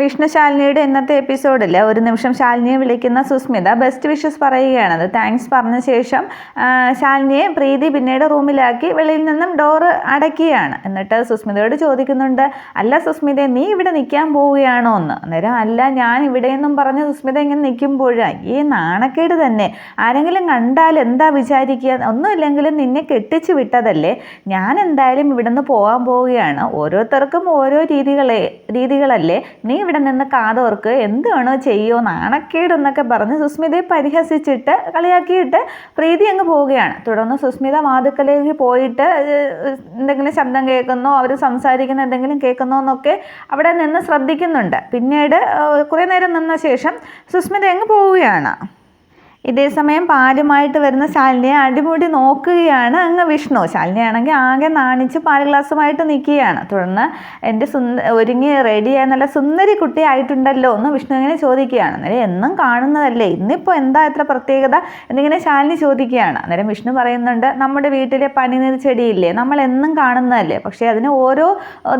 വിഷ്ണു ശാലിനിയുടെ ഇന്നത്തെ എപ്പിസോഡിൽ ഒരു നിമിഷം ശാലിനിയെ വിളിക്കുന്ന സുസ്മിത ബെസ്റ്റ് വിഷസ് പറയുകയാണത്. താങ്ക്സ് പറഞ്ഞ ശേഷം ശാലിനിയെ പ്രീതി പിന്നീട് റൂമിലാക്കി വെളിയിൽ നിന്നും ഡോറ് അടയ്ക്കുകയാണ് എന്നിട്ട് സുസ്മിതയോട് ചോദിക്കുന്നുണ്ട് അല്ല സുസ്മിത നീ ഇവിടെ നിൽക്കാൻ പോവുകയാണോ എന്ന്? അന്നേരം അല്ല ഞാൻ ഇവിടെ ഇവിടെയെന്നും പറഞ്ഞ് സുസ്മിത ഇങ്ങനെ നിൽക്കുമ്പോഴാണ് ഈ നാണക്കേട് തന്നെ. ആരെങ്കിലും കണ്ടാൽ എന്താ വിചാരിക്കുക? ഒന്നുമില്ലെങ്കിലും നിന്നെ കെട്ടിച്ച് വിട്ടതല്ലേ. ഞാൻ എന്തായാലും ഇവിടെ നിന്ന് പോകാൻ പോവുകയാണ്. ഓരോരുത്തർക്കും ഓരോ രീതികളെ രീതികളല്ലേ. നീ ഇവിടെ നിന്ന് കാതോർക്ക് എന്ത് വേണോ ചെയ്യോ നാണക്കേട് എന്നൊക്കെ പറഞ്ഞ് സുസ്മിതയെ പരിഹസിച്ചിട്ട് കളിയാക്കിയിട്ട് പ്രീതി അങ്ങ് പോവുകയാണ്. തുടർന്ന് സുസ്മിത വാതുക്കലേക്ക് പോയിട്ട് എന്തെങ്കിലും ശബ്ദം കേൾക്കുന്നോ അവർ സംസാരിക്കുന്ന എന്തെങ്കിലും കേൾക്കുന്നോ എന്നൊക്കെ അവിടെ നിന്ന് ശ്രദ്ധിക്കുന്നുണ്ട്. പിന്നീട് കുറേ നേരം നിന്ന ശേഷം സുസ്മിത അങ്ങ് പോവുകയാണ്. ഇതേസമയം പാലുമായിട്ട് വരുന്ന ശാലിനിയെ അടിമുടി നോക്കുകയാണ് അങ്ങ് വിഷ്ണു. ശാലിനിയാണെങ്കിൽ ആകെ നാണിച്ച് പാൽ ഗ്ലാസ്സുമായിട്ട് നിൽക്കുകയാണ്. തുടർന്ന് എന്റെ സുന്ദ ഒരുങ്ങി റെഡിയായ നല്ല സുന്ദരി കുട്ടിയായിട്ടുണ്ടല്ലോ എന്ന് വിഷ്ണു ഇങ്ങനെ ചോദിക്കുകയാണ്. അന്നേരം എന്നും കാണുന്നതല്ലേ? ഇന്നിപ്പോൾ എന്താ ഇത്ര പ്രത്യേകത? എന്നിങ്ങനെ ശാലിനി ചോദിക്കുകയാണ്. അന്നേരം വിഷ്ണു പറയുന്നുണ്ട് നമ്മുടെ വീട്ടിലെ പനിനീർ ചെടിയില്ലേ? നമ്മൾ എന്നും കാണുന്നതല്ലേ? പക്ഷേ അതിന് ഓരോ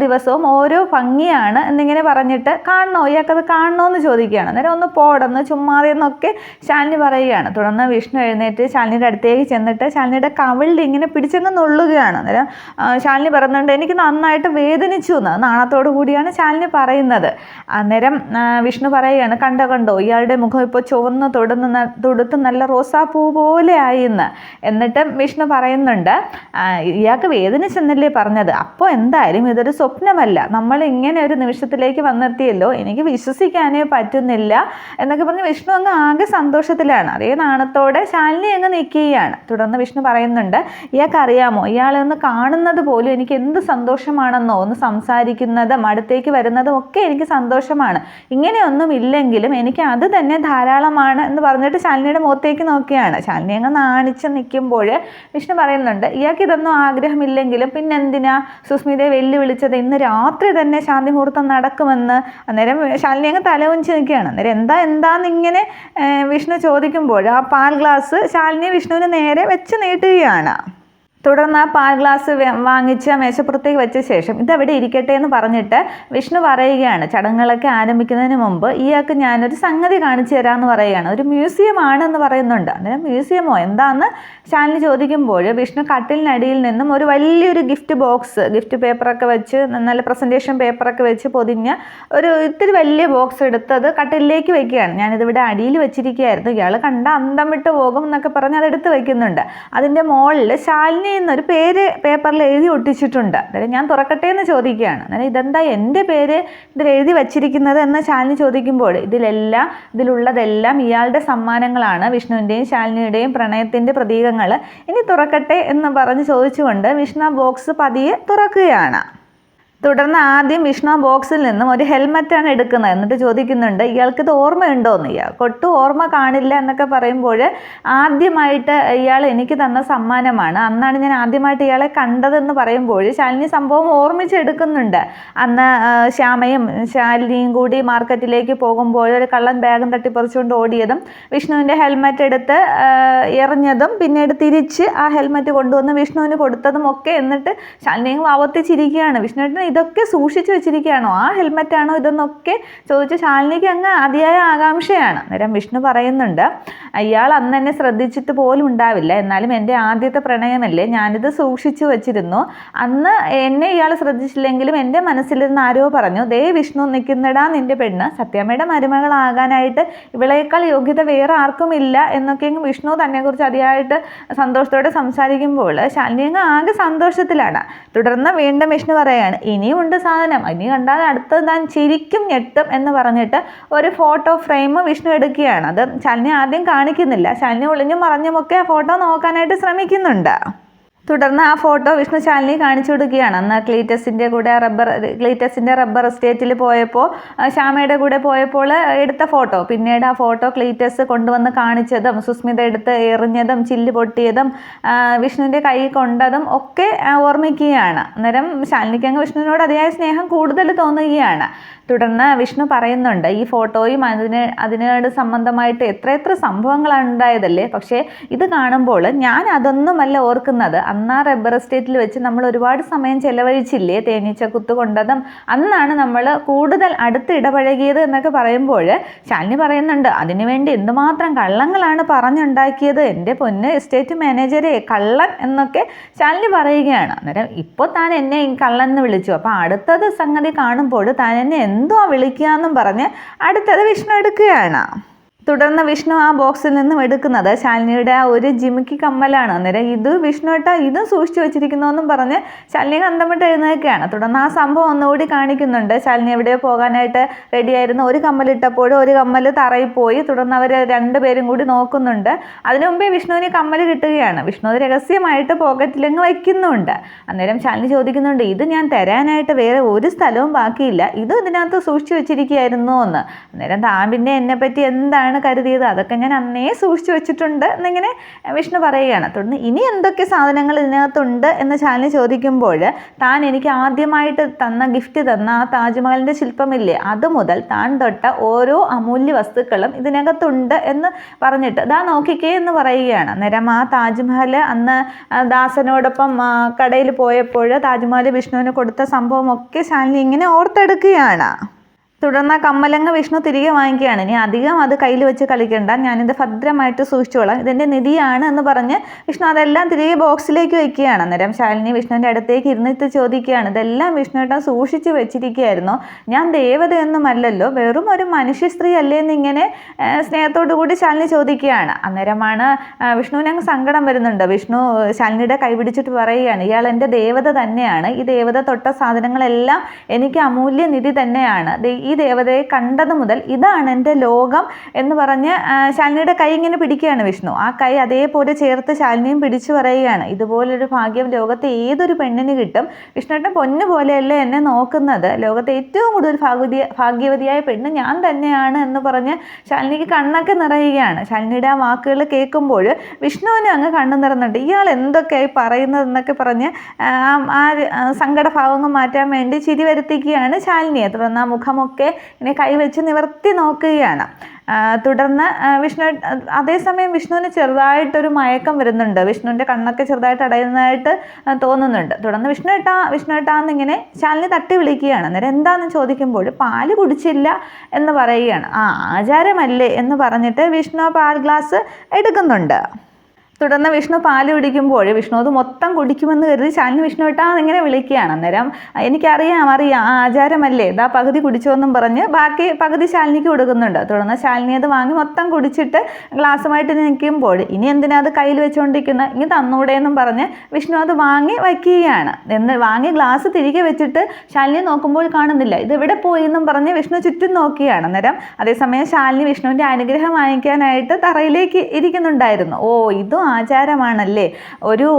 ദിവസവും ഓരോ ഭംഗിയാണ് എന്നിങ്ങനെ പറഞ്ഞിട്ട് കാണണോ? ഇയാൾക്കത് കാണണോ? എന്ന് ചോദിക്കുകയാണ്. അന്നേരം ഒന്ന് പോടന്ന് ചുമ്മാതെ എന്നൊക്കെ ശാലിനി പറയുകയാണ് തുടർന്ന് വിഷ്ണു എഴുന്നേറ്റ് ശാലിനിയുടെ അടുത്തേക്ക് ചെന്നിട്ട് ശാലിനിയുടെ കവിളിൽ ഇങ്ങനെ പിടിച്ചങ്ങ് നുള്ളുകയാണ്. അന്നേരം ശാലിനി പറയുന്നുണ്ട് എനിക്ക് നന്നായിട്ട് വേദനിച്ചു എന്ന് നാണത്തോടു കൂടിയാണ് ശാലിനി പറയുന്നത്. അന്നേരം വിഷ്ണു പറയുകയാണ് കണ്ട കണ്ടോ ഇയാളുടെ മുഖം ഇപ്പോൾ ചുവന്ന് തൊടുന്ന തൊടുത്ത് നല്ല റോസാപ്പൂ പോലെ ആയി എന്ന്. എന്നിട്ട് വിഷ്ണു പറയുന്നുണ്ട് ഇയാൾക്ക് വേദനിച്ചെന്നല്ലേ പറഞ്ഞത്. അപ്പോൾ എന്തായാലും ഇതൊരു സ്വപ്നമല്ല. നമ്മൾ ഇങ്ങനെ ഒരു നിമിഷത്തിലേക്ക് വന്നെത്തിയല്ലോ. എനിക്ക് വിശ്വസിക്കാനേ പറ്റുന്നില്ല എന്നൊക്കെ പറഞ്ഞ് വിഷ്ണു അങ്ങ് ആകെ സന്തോഷത്തിലാണ്. അതേ നാണത്തോടെ ശാലിനി അങ്ങ് നിൽക്കുകയാണ് തുടർന്ന് വിഷ്ണു പറയുന്നുണ്ട് ഇയാൾക്ക് അറിയാമോ ഇയാളെ ഒന്ന് കാണുന്നത് പോലും എനിക്ക് എന്ത് സന്തോഷമാണെന്നോ ഒന്ന് സംസാരിക്കുന്നതും അടുത്തേക്ക് വരുന്നതും ഒക്കെ എനിക്ക് സന്തോഷമാണ്. ഇങ്ങനെയൊന്നും ഇല്ലെങ്കിലും എനിക്ക് അത് തന്നെ ധാരാളമാണ് എന്ന് പറഞ്ഞിട്ട് ശാലിനിയുടെ മുഖത്തേക്ക് നോക്കിയാണ്. ശാലിനി അങ്ങ് നാണിച്ച് നിൽക്കുമ്പോൾ വിഷ്ണു പറയുന്നുണ്ട് ഇയാൾക്ക് ഇതൊന്നും ആഗ്രഹമില്ലെങ്കിലും പിന്നെ എന്തിനാ സുസ്മിതയെ വെല്ലുവിളിച്ചത് ഇന്ന് രാത്രി തന്നെ ശാന്തി മുഹൂർത്തം നടക്കുമെന്ന്. അന്നേരം ശാലിനി അങ്ങ് തലവുഞ്ചു നിൽക്കുകയാണ്. അന്നേരം എന്താ എന്താന്ന് ഇങ്ങനെ വിഷ്ണു ചോദിക്കുമ്പോൾ ആ പാൽ ഗ്ലാസ് ശാലിനി വിഷ്ണുവിന് നേരെ വെച്ച് നീട്ടുകയാണ്. തുടർന്ന് ആ പാൽ ഗ്ലാസ് വാങ്ങിച്ച് മേശപ്പുറത്തേക്ക് വെച്ച ശേഷം ഇതവിടെ ഇരിക്കട്ടെ എന്ന് പറഞ്ഞിട്ട് വിഷ്ണു പറയുകയാണ്. ചടങ്ങുകളൊക്കെ ആരംഭിക്കുന്നതിന് മുമ്പ് ഇയാൾക്ക് ഞാനൊരു സംഗതി കാണിച്ചു തരാമെന്ന് പറയുകയാണ്. ഒരു മ്യൂസിയം ആണെന്ന് പറയുന്നുണ്ട്. അന്നേരം മ്യൂസിയമോ? എന്താന്ന് ശാലിനി ചോദിക്കുമ്പോൾ വിഷ്ണു കട്ടിലിനടിയിൽ നിന്നും ഒരു വലിയൊരു ഗിഫ്റ്റ് ബോക്സ് ഗിഫ്റ്റ് പേപ്പറൊക്കെ വെച്ച് നല്ല പ്രസന്റേഷൻ പേപ്പറൊക്കെ വെച്ച് പൊതിഞ്ഞ് ഒരു ഇത്തിരി വലിയ ബോക്സ് എടുത്തത് കട്ടിലിലേക്ക് വെക്കുകയാണ്. ഞാനിതിവിടെ അടിയിൽ വെച്ചിരിക്കുകയായിരുന്നു. ഇയാൾ കണ്ട അന്തം വിട്ട് പോകും എന്നൊക്കെ പറഞ്ഞ് അതെടുത്ത് വെക്കുന്നുണ്ട്. അതിന്റെ മുകളിൽ ശാലിനി എന്നൊരു പേര് പേപ്പറിൽ എഴുതി ഒട്ടിച്ചിട്ടുണ്ട്. അതായത് ഞാൻ തുറക്കട്ടെ എന്ന് ചോദിക്കുകയാണ്. അതായത് ഇതെന്താ എന്റെ പേര് ഇതിൽ എഴുതി വച്ചിരിക്കുന്നത് എന്ന് ശാലിനി ചോദിക്കുമ്പോൾ ഇതിലെല്ലാം ഇതിലുള്ളതെല്ലാം ഇയാളുടെ സമ്മാനങ്ങളാണ്. വിഷ്ണുവിന്റെയും ശാലിനിയുടെയും പ്രണയത്തിന്റെ പ്രതീകങ്ങൾ. ഇനി തുറക്കട്ടെ എന്ന് പറഞ്ഞ് ചോദിച്ചുകൊണ്ട് വിഷ്ണു ബോക്സ് പതിയെ തുറക്കുകയാണ്. തുടർന്ന് ആദ്യം വിഷ്ണു ബോക്സിൽ നിന്നും ഒരു ഹെൽമറ്റാണ് എടുക്കുന്നത്. എന്നിട്ട് ചോദിക്കുന്നുണ്ട് ഇയാൾക്കിത് ഓർമ്മയുണ്ടോ? എന്ന്. ഇയാൾ ഒട്ടും ഓർമ്മ കാണില്ല എന്നൊക്കെ പറയുമ്പോൾ ആദ്യമായിട്ട് ഇയാൾ എനിക്ക് തന്ന സമ്മാനമാണ്. അന്നാണ് ഞാൻ ആദ്യമായിട്ട് ഇയാളെ കണ്ടതെന്ന് പറയുമ്പോൾ ശാലിനി സംഭവം ഓർമ്മിച്ചെടുക്കുന്നുണ്ട് അന്ന് ശ്യാമയും ശാലിനിയും കൂടി മാർക്കറ്റിലേക്ക് പോകുമ്പോൾ ഒരു കള്ളൻ ബാഗും തട്ടിപ്പറിച്ചുകൊണ്ട് ഓടിയതും വിഷ്ണുവിന്റെ ഹെൽമറ്റ് എടുത്ത് എറിഞ്ഞതും പിന്നീട് തിരിച്ച് ആ ഹെൽമറ്റ് കൊണ്ടുവന്ന് വിഷ്ണുവിന് കൊടുത്തതും ഒക്കെ എന്നിട്ട് ശാലിനിയും ആവർത്തിച്ചിരിക്കുകയാണ് വിഷ്ണുവേട്ടൻ ഇതൊക്കെ സൂക്ഷിച്ചു വെച്ചിരിക്കുകയാണോ? ആ ഹെൽമെറ്റാണോ ഇതെന്നൊക്കെ ചോദിച്ച് ശാലിനിക്ക് അങ്ങ് അതിയായ ആകാംക്ഷയാണ്. അന്നേരം വിഷ്ണു പറയുന്നുണ്ട് അയാൾ അന്ന് എന്നെ ശ്രദ്ധിച്ചിട്ട് പോലും ഉണ്ടാവില്ല. എന്നാലും എന്റെ ആദ്യത്തെ പ്രണയമല്ലേ ഞാനിത് സൂക്ഷിച്ചു വെച്ചിരുന്നു. അന്ന് എന്നെ ഇയാൾ ശ്രദ്ധിച്ചില്ലെങ്കിലും എന്റെ മനസ്സിലിരുന്ന് ആരോ പറഞ്ഞു ദേ വിഷ്ണു നിൽക്കുന്നിടാ നിന്റെ പെണ്ണ്. സത്യാമ്മയുടെ മരുമകളാകാനായിട്ട് ഇവളേക്കാൾ യോഗ്യത വേറെ ആർക്കും ഇല്ല. എന്നൊക്കെ വിഷ്ണു തന്നെക്കുറിച്ച് അതിയായിട്ട് സന്തോഷത്തോടെ സംസാരിക്കുമ്പോൾ ശാലിനി അങ്ങ് ആകെ സന്തോഷത്തിലാണ്. തുടർന്ന് വീണ്ടും വിഷ്ണു പറയാണ് ഇനിയും ഉണ്ട് സാധനം. ഇനി കണ്ടാൽ അടുത്തത് ഞാൻ ചിരിക്കും ഞെട്ടും എന്ന് പറഞ്ഞിട്ട് ഒരു ഫോട്ടോ ഫ്രെയിം വിഷ്ണു എടുക്കുകയാണ്. അത് ശാലിനി ആദ്യം കാണിക്കുന്നില്ല. ശാലിനി ഒളിഞ്ഞും മറഞ്ഞുമൊക്കെ ഫോട്ടോ നോക്കാനായിട്ട് ശ്രമിക്കുന്നുണ്ട്. തുടർന്ന് ആ ഫോട്ടോ വിഷ്ണു ശാലിനി കാണിച്ചു കൊടുക്കുകയാണ്. അന്ന് ക്ലീറ്റസിന്റെ കൂടെ റബ്ബർ ക്ലീറ്റസിന്റെ റബ്ബർ എസ്റ്റേറ്റിൽ പോയപ്പോൾ ശ്യാമയുടെ കൂടെ പോയപ്പോൾ എടുത്ത ഫോട്ടോ. പിന്നീട് ആ ഫോട്ടോ ക്ലീറ്റസ് കൊണ്ടുവന്ന് കാണിച്ചതും സുസ്മിത എടുത്ത് എറിഞ്ഞതും ചില്ല് പൊട്ടിയതും വിഷ്ണുവിന്റെ കൈ കൊണ്ടതും ഒക്കെ ഓർമ്മിക്കുകയാണ്. അന്നേരം ശാലിനിക്ക് അങ്ങ് വിഷ്ണുവിനോട് അതിയായ സ്നേഹം കൂടുതൽ തോന്നുകയാണ്. തുടർന്ന് വിഷ്ണു പറയുന്നുണ്ട് ഈ ഫോട്ടോയും അതിന് അതിനോട് സംബന്ധമായിട്ട് എത്ര എത്ര സംഭവങ്ങളാണ് ഉണ്ടായതല്ലേ? പക്ഷേ ഇത് കാണുമ്പോൾ ഞാൻ അതൊന്നുമല്ല ഓർക്കുന്നത്. അന്ന് ആ റബ്ബർ എസ്റ്റേറ്റിൽ വെച്ച് നമ്മൾ ഒരുപാട് സമയം ചെലവഴിച്ചില്ലേ? തേനീച്ച കുത്തു കൊണ്ടതും. അന്നാണ് നമ്മൾ കൂടുതൽ അടുത്ത് ഇടപഴകിയത് എന്നൊക്കെ പറയുമ്പോൾ ശാലിനി പറയുന്നുണ്ട് അതിനുവേണ്ടി എന്തുമാത്രം കള്ളങ്ങളാണ് പറഞ്ഞുണ്ടാക്കിയത്? എന്റെ പൊന്ന് എസ്റ്റേറ്റ് മാനേജരെ കള്ളൻ എന്നൊക്കെ ശാലിനി പറയുകയാണ്. അന്നേരം ഇപ്പോൾ താൻ എന്നെ കള്ളൻ എന്ന് വിളിച്ചു. അപ്പോൾ അടുത്തത് സംഗതി കാണുമ്പോൾ താൻ എന്നെ എന്തുവാ വിളിക്കുക എന്നും പറഞ്ഞ് അടുത്തത് വിഷ്ണു എടുക്കുകയാണ്. തുടർന്ന് വിഷ്ണു ആ ബോക്സിൽ നിന്നും എടുക്കുന്നത് ശാലിനിയുടെ ആ ഒരു ജിമിക്കി കമ്മലാണ്. അന്നേരം ഇത് വിഷ്ണു ഏട്ടാ ഇതും സൂക്ഷിച്ചു വെച്ചിരിക്കുന്നു എന്നും പറഞ്ഞ് ശാലിനി കന്തമിട്ട് എഴുന്നേൽക്കുകയാണ്. തുടർന്ന് ആ സംഭവം ഒന്നുകൂടി കാണിക്കുന്നുണ്ട്. ശാലിനി എവിടെയോ പോകാനായിട്ട് റെഡിയായിരുന്നു ഒരു കമ്മലിട്ടപ്പോഴും ഒരു കമ്മൽ തറയിൽ പോയി തുടർന്ന് അവർ രണ്ടുപേരും കൂടി നോക്കുന്നുണ്ട്. അതിനു മുമ്പേ വിഷ്ണുവിന് കമ്മൽ കിട്ടുകയാണ്. വിഷ്ണു അത് രഹസ്യമായിട്ട് പോക്കറ്റിലങ്ങ് വയ്ക്കുന്നുണ്ട്. അന്നേരം ശാലിനി ചോദിക്കുന്നുണ്ട് ഇത് ഞാൻ തരാനായിട്ട് വേറെ ഒരു സ്ഥലവും ബാക്കിയില്ല. ഇതും ഇതിനകത്ത് സൂക്ഷിച്ചു വെച്ചിരിക്കുകയായിരുന്നു എന്ന്. അന്നേരം താമ്പിന്റെ എന്നെപ്പറ്റി എന്താണ് കരുതിയത്. അതൊക്കെ ഞാൻ അന്നേ സൂക്ഷിച്ചു വെച്ചിട്ടുണ്ട് എന്നിങ്ങനെ വിഷ്ണു പറയുകയാണ്. തുടർന്ന് ഇനി എന്തൊക്കെ സാധനങ്ങൾ ഇതിനകത്തുണ്ട് എന്ന് ശാലിനി ചോദിക്കുമ്പോൾ താൻ എനിക്ക് ആദ്യമായിട്ട് തന്ന ഗിഫ്റ്റ് തന്ന ആ താജ്മഹലിന്റെ ശില്പമില്ലേ? അത് മുതൽ താൻ തൊട്ട ഓരോ അമൂല്യ വസ്തുക്കളും ഇതിനകത്തുണ്ട് എന്ന് പറഞ്ഞിട്ട് ദാ നോക്കിക്കേ എന്ന് പറയുകയാണ്. അന്നേരം ആ താജ്മഹൽ അന്ന് ദാസനോടൊപ്പം കടയിൽ പോയപ്പോൾ താജ്മഹൽ വിഷ്ണുവിന് കൊടുത്ത സംഭവമൊക്കെ ശാലിനി ഇങ്ങനെ ഓർത്തെടുക്കുകയാണ്. തുടർന്ന് ആ കമ്മലങ്ങ വിഷ്ണു തിരികെ വാങ്ങിക്കുകയാണ്. ഇനി അധികം അത് കയ്യിൽ വെച്ച് കളിക്കണ്ട. ഞാനിത് ഭദ്രമായിട്ട് സൂക്ഷിച്ചോളാം ഇതെന്റെ നിധിയാണ് എന്ന് പറഞ്ഞ് വിഷ്ണു അതെല്ലാം തിരികെ ബോക്സിലേക്ക് വെക്കുകയാണ്. അന്നേരം ശാലിനി വിഷ്ണുവിന്റെ അടുത്തേക്ക് ഇരുന്നിട്ട് ചോദിക്കുകയാണ്. ഇതെല്ലാം വിഷ്ണുവേട്ടൻ സൂക്ഷിച്ച് വെച്ചിരിക്കുകയായിരുന്നു. ഞാൻ ദേവതയൊന്നുമല്ലല്ലോ വെറും ഒരു മനുഷ്യ സ്ത്രീ അല്ലേ എന്നിങ്ങനെ സ്നേഹത്തോടു കൂടി ശാലിനി ചോദിക്കുകയാണ്. അന്നേരമാണ് വിഷ്ണുവിന് അങ്ങ് സങ്കടം വരുന്നുണ്ട്. വിഷ്ണു ശാലിനിയുടെ കൈപിടിച്ചിട്ട് പറയുകയാണ് ഇയാൾ എന്റെ ദേവത തന്നെയാണ്. ഈ ദേവത തൊട്ട സാധനങ്ങളെല്ലാം എനിക്ക് അമൂല്യ നിധി തന്നെയാണ്. ഈ ദേവതയെ കണ്ടത് മുതൽ ഇതാണ് എന്റെ ലോകം എന്ന് പറഞ്ഞ് ശാലിനിയുടെ കൈ ഇങ്ങനെ പിടിക്കുകയാണ് വിഷ്ണു. ആ കൈ അതേപോലെ ചേർത്ത് ശാലിനിയും പിടിച്ചു പറയുകയാണ്. ഇതുപോലൊരു ഭാഗ്യം ലോകത്തെ ഏതൊരു പെണ്ണിന് കിട്ടും? വിഷ്ണുവിന്റെ പൊന്നു പോലെയല്ലേ എന്നെ നോക്കുന്നത്? ലോകത്തെ ഏറ്റവും കൂടുതൽ ഭാഗ്യവതി ഭാഗ്യവതിയായ പെണ്ണ് ഞാൻ തന്നെയാണ് എന്ന് പറഞ്ഞ് ശാലിനിക്ക് കണ്ണൊക്കെ നിറയുകയാണ്. ശാലിനിയുടെ ആ വാക്കുകൾ കേൾക്കുമ്പോൾ വിഷ്ണുവിനും അങ്ങ് കണ്ണു നിറഞ്ഞിട്ട് ഇയാൾ എന്തൊക്കെയായി പറയുന്നതെന്നൊക്കെ പറഞ്ഞ് ആ സങ്കടഭാവങ്ങൾ മാറ്റാൻ വേണ്ടി ചിരി വരുത്തിക്കുകയാണ് ശാലിനിയെ തുടർന്ന് ആ മുഖമൊക്കെ ഇങ്ങനെ കൈവച്ച് നിവർത്തി നോക്കുകയാണ്. തുടർന്ന് വിഷ്ണു അതേസമയം വിഷ്ണുവിന് ചെറുതായിട്ടൊരു മയക്കം വരുന്നുണ്ട്. വിഷ്ണുവിന്റെ കണ്ണൊക്കെ ചെറുതായിട്ട് അടയുന്നതായിട്ട് തോന്നുന്നുണ്ട്. തുടർന്ന് വിഷ്ണു ഏട്ടാ വിഷ്ണു ഏട്ടാ എന്നിങ്ങനെ ശാലിനി തട്ടി വിളിക്കുകയാണ്. അന്നേരം എന്താണെന്ന് ചോദിക്കുമ്പോൾ പാൽ കുടിച്ചില്ല എന്ന് പറയുകയാണ്. ആ ആചാരമല്ലേ എന്ന് പറഞ്ഞിട്ട് വിഷ്ണു പാൽ ഗ്ലാസ് എടുക്കുന്നുണ്ട്. തുടർന്ന് വിഷ്ണു പാൽ കുടിക്കുമ്പോൾ വിഷ്ണു അത് മൊത്തം കുടിക്കുമെന്ന് കരുതി ശാലിനി വിഷ്ണു ഏട്ടാ ഇങ്ങനെ വിളിക്കുകയാണ്. അന്നേരം എനിക്കറിയാം അറിയാം ആ ആചാരമല്ലേ ഇതാ പകുതി കുടിച്ചോന്നും പറഞ്ഞ് ബാക്കി പകുതി ശാലിനിക്ക് കൊടുക്കുന്നുണ്ട്. തുടർന്ന് ശാലിനി അത് വാങ്ങി മൊത്തം കുടിച്ചിട്ട് ഗ്ലാസ്സുമായിട്ട് നിൽക്കുമ്പോൾ ഇനി എന്തിനാ അത് കയ്യിൽ വെച്ചുകൊണ്ടിരിക്കുന്നത് ഇനി തന്നൂടെ എന്നും പറഞ്ഞ് വിഷ്ണു അത് വാങ്ങി വയ്ക്കുകയാണ്. എന്ന് വാങ്ങി ഗ്ലാസ് തിരികെ വെച്ചിട്ട് ശാലിനി നോക്കുമ്പോൾ കാണുന്നില്ല. ഇത് എവിടെ പോയി എന്നും പറഞ്ഞ് വിഷ്ണു ചുറ്റും നോക്കുകയാണ്. അന്നേരം അതേസമയം ശാലിനി വിഷ്ണുവിന്റെ അനുഗ്രഹം വാങ്ങിക്കാനായിട്ട് തറയിലേക്ക് ഇരിക്കുന്നുണ്ടായിരുന്നു. ഓ ഇതും ആചാരമാണല്ലേ? ഒരു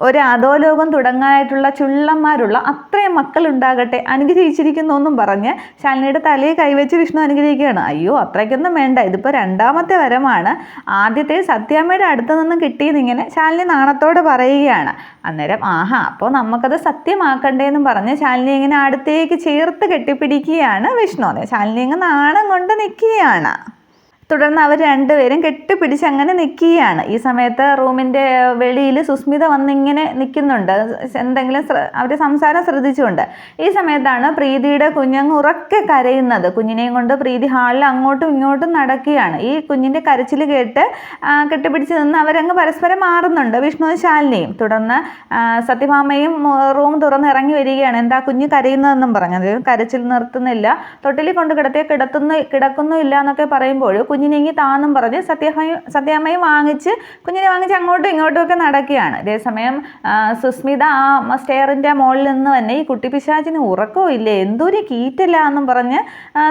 ഒരു അധോലോകം തുടങ്ങാനായിട്ടുള്ള ചുള്ളന്മാരുള്ള അത്രയും മക്കളുണ്ടാകട്ടെ അനുഗ്രഹിച്ചിരിക്കുന്നു എന്നും പറഞ്ഞ് ശാലിനിയുടെ തലയെ കൈവച്ച് വിഷ്ണു അനുഗ്രഹിക്കുകയാണ്. അയ്യോ അത്രയ്ക്കൊന്നും വേണ്ട. ഇതിപ്പോൾ രണ്ടാമത്തെ വരമാണ്. ആദ്യത്തെ സത്യാമ്മയുടെ അടുത്ത് നിന്നും കിട്ടിയതിങ്ങനെ ശാലിനി നാണത്തോടെ പറയുകയാണ്. അന്നേരം ആഹാ അപ്പോൾ നമുക്കത് സത്യമാക്കണ്ടേ എന്നും പറഞ്ഞ് ശാലിനി ഇങ്ങനെ അടുത്തേക്ക് ചേർത്ത് കെട്ടിപ്പിടിക്കുകയാണ് വിഷ്ണു. ശാലിനി ഇങ്ങനെ നാണം കൊണ്ട് നിൽക്കുകയാണ്. തുടർന്ന് അവർ രണ്ടുപേരും കെട്ടിപ്പിടിച്ച് അങ്ങനെ നിൽക്കുകയാണ്. ഈ സമയത്ത് റൂമിന്റെ വെളിയിൽ സുസ്മിത വന്നിങ്ങനെ നിൽക്കുന്നുണ്ട്. എന്തെങ്കിലും അവർ സംസാരം ശ്രദ്ധിച്ചുകൊണ്ട്. ഈ സമയത്താണ് പ്രീതിയുടെ കുഞ്ഞങ്ങ് ഉറക്കെ കരയുന്നത്. കുഞ്ഞിനെയും കൊണ്ട് പ്രീതി ഹാളിൽ അങ്ങോട്ടും ഇങ്ങോട്ടും നടക്കുകയാണ്. ഈ കുഞ്ഞിന്റെ കരച്ചിൽ കേട്ട് കെട്ടിപ്പിടിച്ച് നിന്ന് അവരങ്ങ് പരസ്പരം മാറുന്നുണ്ട്. വിഷ്ണുവും ശാലിനിയും. തുടർന്ന് സത്യഭാമയും റൂം തുറന്ന് ഇറങ്ങി വരികയാണ്. എന്താ കുഞ്ഞ് കരയുന്നതെന്നും പറഞ്ഞത് കരച്ചിൽ നിർത്തുന്നില്ല. തൊട്ടിലിൽ കൊണ്ട് കിടത്തിയ കിടത്തുന്നു കിടക്കുന്നു ഇല്ല എന്നൊക്കെ പറയുമ്പോൾ ഇങ്ങി താന്നും പറഞ്ഞ് സത്യഭാമയും സത്യാമ്മയും വാങ്ങിച്ച് കുഞ്ഞിനെ വാങ്ങിച്ച് അങ്ങോട്ടും ഇങ്ങോട്ടും ഒക്കെ നടക്കുകയാണ്. അതേസമയം സുസ്മിത ആ സ്റ്റെയറിന്റെ മുകളിൽ നിന്ന് തന്നെ ഈ കുട്ടി പിശാചിന് ഉറക്കവും ഇല്ലേ? എന്തൊരു കീറ്റില്ല എന്നും പറഞ്ഞ്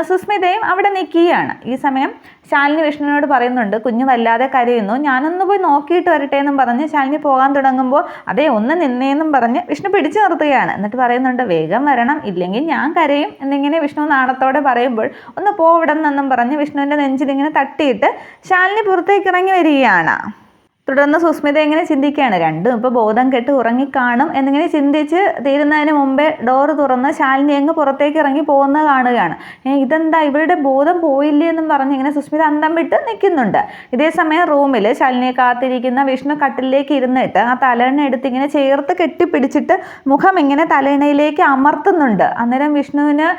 സുസ്മിതയും അവിടെ നിൽക്കുകയാണ്. ഈ സമയം ശാലിനി വിഷ്ണുവിനോട് പറയുന്നുണ്ട് കുഞ്ഞ് വല്ലാതെ കരയുന്നു. ഞാനൊന്ന് പോയി നോക്കിയിട്ട് വരട്ടെ എന്നും പറഞ്ഞ് ശാലിനി പോകാൻ തുടങ്ങുമ്പോൾ അതേ ഒന്ന് നിന്നേന്നും പറഞ്ഞ് വിഷ്ണു പിടിച്ചു നിർത്തുകയാണ്. എന്നിട്ട് പറയുന്നുണ്ട് വേഗം വരണം. ഇല്ലെങ്കിൽ ഞാൻ കരയും. എന്നിങ്ങനെ വിഷ്ണു നാണത്തോടെ പറയുമ്പോൾ ഒന്ന് പോ എന്നും പറഞ്ഞ് വിഷ്ണുവിന്റെ നെഞ്ചിലിങ്ങനെ തട്ടിയിട്ട് ശാലിനി പുറത്തേക്ക് ഇറങ്ങി വരികയാണ്. തുടർന്ന് സുസ്മിത എങ്ങനെ ചിന്തിക്കുകയാണ് രണ്ടും ഇപ്പോൾ ബോധം കെട്ട് ഉറങ്ങിക്കാണും എന്നിങ്ങനെ ചിന്തിച്ച് തീരുന്നതിന് മുമ്പേ ഡോറ് തുറന്ന് ശാലിനി അങ്ങ് പുറത്തേക്ക് ഇറങ്ങി പോകുന്ന കാണുകയാണ്. ഇതെന്താ? ഇവരുടെ ബോധം പോയില്ലേ എന്നും പറഞ്ഞ് ഇങ്ങനെ സുസ്മിത അന്തം വിട്ട് നിൽക്കുന്നുണ്ട്. ഇതേ സമയം റൂമിൽ ശാലിനിയെ കാത്തിരിക്കുന്ന വിഷ്ണു കട്ടിലേക്ക് ഇരുന്നിട്ട് ആ തലേണ എടുത്ത് ഇങ്ങനെ ചേർത്ത് കെട്ടിപ്പിടിച്ചിട്ട് മുഖം ഇങ്ങനെ തലയിണയിലേക്ക് അമർത്തുന്നുണ്ട്. അന്നേരം വിഷ്ണുവിന്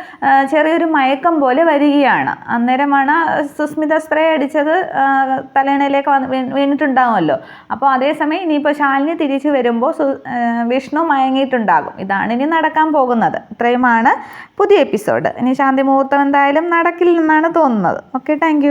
ചെറിയൊരു മയക്കം പോലെ വരികയാണ്. അന്നേരമാണ് സുസ്മിത സ്പ്രേ അടിച്ചത് ആ, തലയിണയിലേക്ക് വീണിട്ടുണ്ടാകുമല്ലോ അപ്പോൾ അതേസമയം ഇനിയിപ്പോൾ ശാലിനി തിരിച്ചു വരുമ്പോൾ വിഷ്ണു മയങ്ങിയിട്ടുണ്ടാകും. ഇതാണ് ഇനി നടക്കാൻ പോകുന്നത്. ഇത്രയുമാണ് പുതിയ എപ്പിസോഡ്. ഇനി ശാന്തി മുഹൂർത്തം എന്തായാലും നടക്കില്ലെന്നാണ് തോന്നുന്നത്. Okay thank